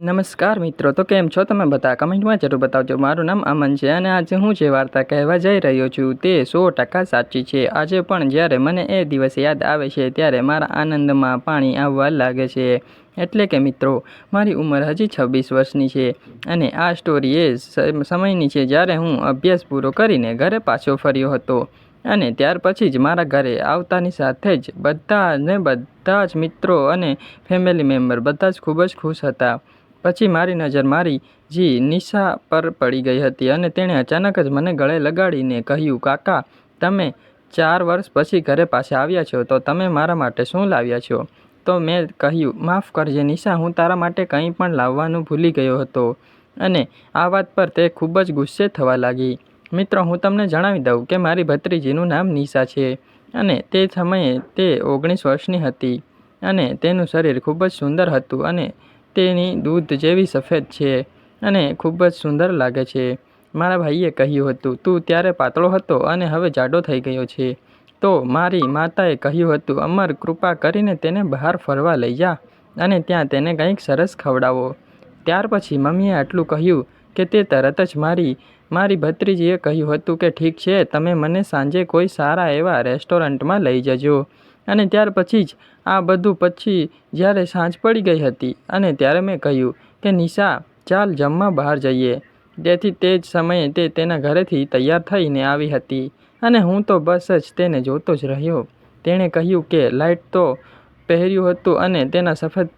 નમસ્કાર મિત્રો, તો કેમ છો તમે બધા? કમેન્ટમાં જરૂર બતાવજો. મારું નામ અમન છે અને આજે હું જે વાર્તા કહેવા જઈ રહ્યો છું તે સો ટકા સાચી છે. આજે પણ જ્યારે મને એ દિવસ યાદ આવે છે, ત્યારે મારા આનંદમાં પાણી આવવા લાગે છે. એટલે કે મિત્રો, મારી ઉંમર હજી છવ્વીસ વર્ષની છે અને આ સ્ટોરી એ સમયની છે જ્યારે હું અભ્યાસ પૂરો કરીને ઘરે પાછો ફર્યો હતો. અને ત્યાર પછી જ મારા ઘરે આવતાની સાથે જ બધા ને બધા જ મિત્રો અને ફેમિલી મેમ્બર બધા જ ખૂબ જ ખુશ હતા. પછી મારી નજર મારી જી નિશા પર પડી ગઈ હતી અને તેણે અચાનક જ મને ગળે લગાડીને કહ્યું, કાકા, તમે ચાર વર્ષ પછી ઘરે પાછા આવ્યા છો, તો તમે મારા માટે શું લાવ્યા છો? તો મેં કહ્યું, માફ કરજે નિશા, હું તારા માટે કંઈ પણ લાવવાનું ભૂલી ગયો હતો. અને આ વાત પર તે ખૂબ જ ગુસ્સે થવા લાગી. મિત્રો, હું તમને જણાવી દઉં કે મારી ભત્રીજીનું નામ નિશા છે અને તે સમયે તે ઓગણીસ વર્ષની હતી અને તેનું શરીર ખૂબ જ સુંદર હતું અને તેની દૂધ જેવી સફેદ છે અને ખૂબ જ સુંદર લાગે છે. મારા ભાઈએ કહ્યું હતું, તું ત્યારે પાતળો હતો અને હવે જાડો થઈ ગયો છે. તો મારી માતાએ કહ્યું હતું, અમર, કૃપા કરીને તેને બહાર ફરવા લઈ જા અને ત્યાં તેને કંઈક સરસ ખવડાવો. ત્યાર પછી મમ્મીએ આટલું કહ્યું કે તે તરત જ મારી મારી ભત્રીજીએ કહ્યું હતું કે ઠીક છે, તમે મને સાંજે કોઈ સારા એવા રેસ્ટોરન્ટમાં લઈ જજો. અને ત્યાર પછી જ આ બધું પછી જ્યારે સાંજ પડી ગઈ હતી અને ત્યારે મેં કહ્યું કે, નિશા, ચાલ જમવા બહાર જઈએ. તેથી તે જ સમયે તે તેના ઘરેથી તૈયાર થઈને આવી હતી અને હું તો બસ જ તેને જોતો જ રહ્યો. તેણે કહ્યું કે લાઇટ તો પહેર્યું હતું અને તેના સફેદ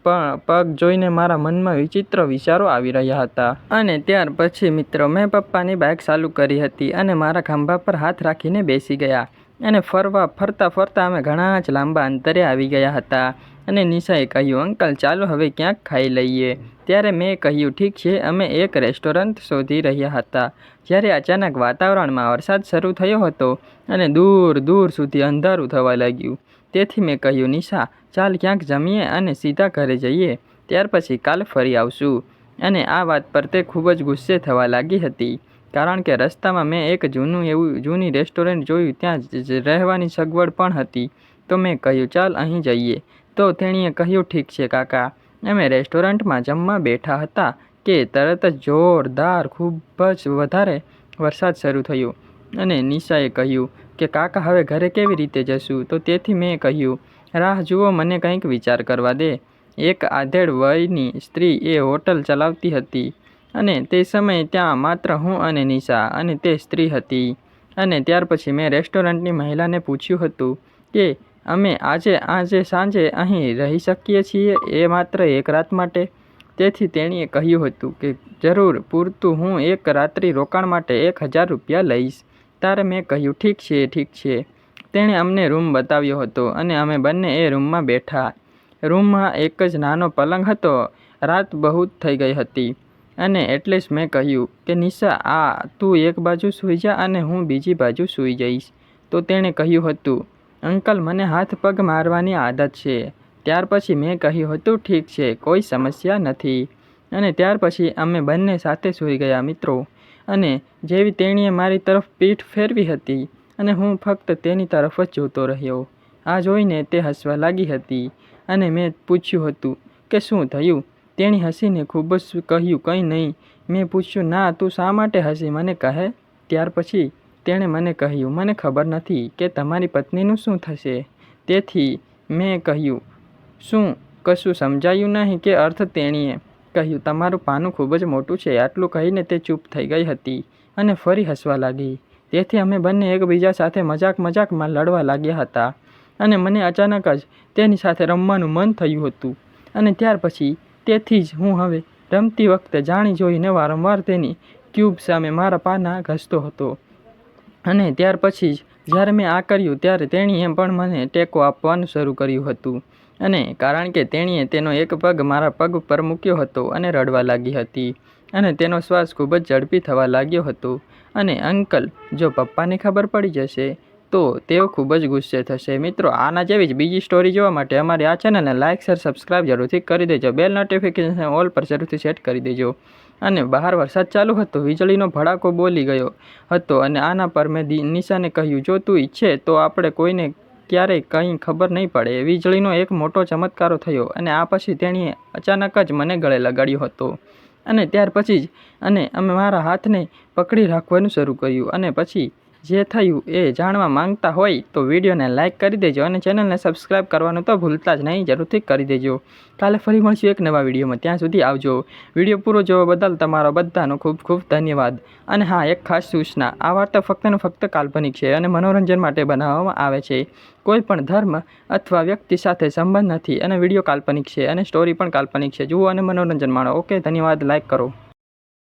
પગ જોઈને મારા મનમાં વિચિત્ર વિચારો આવી રહ્યા હતા. અને ત્યાર પછી મિત્રો, મેં પપ્પાની બાઇક ચાલુ કરી હતી અને મારા ખંભા પર હાથ રાખીને બેસી ગયા. અને ફરવા, ફરતા ફરતા અમે ઘણા જ લાંબા અંતરે આવી ગયા હતા અને નિશાએ કહ્યું, અંકલ, ચાલો હવે ક્યાંક ખાઈ લઈએ. ત્યારે મેં કહ્યું, ઠીક છે, અમે એક રેસ્ટોરન્ટ શોધી રહ્યા હતા. જ્યારે અચાનક વાતાવરણમાં વરસાદ શરૂ થયો હતો અને દૂર દૂર સુધી અંધારું થવા લાગ્યું. તેથી મેં કહ્યું, નિશા, ચાલ ક્યાંક જમીએ અને સીધા ઘરે જઈએ. ત્યાર પછી કાલ ફરી આવશું. અને આ વાત પર તે ખૂબ જ ગુસ્સે થવા લાગી હતી. કારણ કે રસ્તામાં મેં એક જૂનું એવું, જૂની રેસ્ટોરન્ટ જોયું, ત્યાં જ- રહેવાની સગવડ પણ હતી. તો મેં કહ્યું, ચાલ અહીં જઈએ. તો તેણીએ કહ્યું, ઠીક છે કાકા. અમે રેસ્ટોરન્ટમાં જમવા બેઠા હતા કે તરત જ જોરદાર, ખૂબ જ વધારે વરસાદ શરૂ થયો. અને નિશાએ કહ્યું કે, કાકા, હવે ઘરે કેવી રીતે જશું? તો તેથી મેં કહ્યું, રાહ જુઓ, મને કંઈક વિચાર કરવા દે. એક આધેડ વયની સ્ત્રી એ હોટલ ચલાવતી હતી. અને તે સમયે ત્યાં માત્ર હું અને નિશા અને તે સ્ત્રી હતી. અને ત્યાર પછી મેં રેસ્ટોરન્ટની મહિલાને પૂછ્યું હતું કે, અમે આજે આજે, સાંજે અહીં રહી શકીએ છીએ એ માત્ર એક રાત માટે? તેથી તેણીએ કહ્યું હતું કે, જરૂર, પૂરતું હું એક રાત્રિ રોકાણ માટે એક હજાર રૂપિયા લઈશ. ત્યારે મેં કહ્યું, ઠીક છે ઠીક છે. તેણે અમને રૂમ બતાવ્યો હતો અને અમે બંને એ રૂમમાં બેઠા. રૂમમાં એક જ નાનો પલંગ હતો. રાત બહુ થઈ ગઈ હતી. અને એટલે જ મેં કહ્યું કે, નિશા, આ, તું એક બાજુ સૂઈ જા અને હું બીજી બાજુ સૂઈ જઈશ. તો તેણે કહ્યું હતું, અંકલ, મને હાથ પગ મારવાની આદત છે. ત્યાર પછી મેં કહ્યું હતું, ઠીક છે, કોઈ સમસ્યા નથી. અને ત્યાર પછી અમે બંને સાથે સૂઈ ગયા મિત્રો. અને જેવી તેણીએ મારી તરફ પીઠ ફેરવી હતી અને હું ફક્ત તેની તરફ જ જોતો રહ્યો. આ જોઈને તે હસવા લાગી હતી અને મેં પૂછ્યું હતું કે, શું થયું? તેણી હસીને ખૂબ જ કહ્યું, કંઈ નહીં. મેં પૂછ્યું, ના, તું શા માટે હસી? મને કહે, ત્યાર પછી તેણે મને કહ્યું, મને ખબર નથી કે તમારી પત્નીનું શું થશે. તેથી મેં કહ્યું, શું કશું સમજાયું નહીં કે અર્થ તેણીએ? કહ્યું, તમારું પાનું ખૂબ જ મોટું છે. આટલું કહીને તે ચૂપ થઈ ગઈ હતી અને ફરી હસવા લાગી. તેથી અમે બંને એકબીજા સાથે મજાક મજાકમાં લડવા લાગ્યા હતા અને મને અચાનક જ તેની સાથે રમવાનું મન થયું હતું. અને ત્યાર પછી તેથી જ હું હવે રમતી વખતે જાણી જોઈને વારંવાર તેની ક્યુબ સામે મારા પાના ઘસતો હતો. અને ત્યાર પછી જ જ્યારે મેં આ કર્યું ત્યારે તેણીએ પણ મને ટેકો આપવાનું શરૂ કર્યું હતું. અને કારણ કે તેણીએ તેનો એક પગ મારા પગ પર મૂક્યો હતો અને રડવા લાગી હતી. અને તેનો શ્વાસ ખૂબ જ ઝડપી થવા લાગ્યો હતો. અને અંકલ, જો પપ્પાને ખબર પડી જશે તો તેઓ ખૂબ જ ગુસ્સે થશે. મિત્રો, આના જેવી જ બીજી સ્ટોરી જોવા માટે અમારી આ ચેનલને લાઇક શેર સબસ્ક્રાઇબ જરૂરથી કરી દેજો. બેલ નોટિફિકેશન ઓલ પર જરૂરથી સેટ કરી દેજો. અને બહાર વરસાદ ચાલુ હતો, વીજળીનો ભડાકો બોલી ગયો હતો અને આના પર મેં નિશાને કહ્યું, જો તું ઈચ્છે તો આપણે કોઈને ક્યારેય કંઈ ખબર નહીં પડે. વીજળીનો એક મોટો ચમત્કારો થયો અને આ પછી તેણીએ અચાનક જ મને ગળે લગાડ્યો હતો. અને ત્યાર પછી જ અને અમે મારા હાથને પકડી રાખવાનું શરૂ કર્યું અને પછી જે થયું એ જાણવા માંગતા હોય તો વિડીયોને લાઇક કરી દેજો અને ચેનલને સબસ્ક્રાઈબ કરવાનું તો ભૂલતા જ નહીં, જરૂરથી કરી દેજો. કાલે ફરી મળશું એક નવા વિડીયોમાં. ત્યાં સુધી આવજો. વીડિયો પૂરો જોવા બદલ તમારો બધાનો ખૂબ ખૂબ ધન્યવાદ. અને હા, એક ખાસ સૂચના. આ વાર્તા ફક્ત ને ફક્ત કાલ્પનિક છે અને મનોરંજન માટે બનાવવામાં આવે છે. કોઈ પણ ધર્મ અથવા વ્યક્તિ સાથે સંબંધ નથી અને વીડિયો કાલ્પનિક છે અને સ્ટોરી પણ કાલ્પનિક છે. જુઓ અને મનોરંજન માણો. ઓકે, ધન્યવાદ. લાઇક કરો.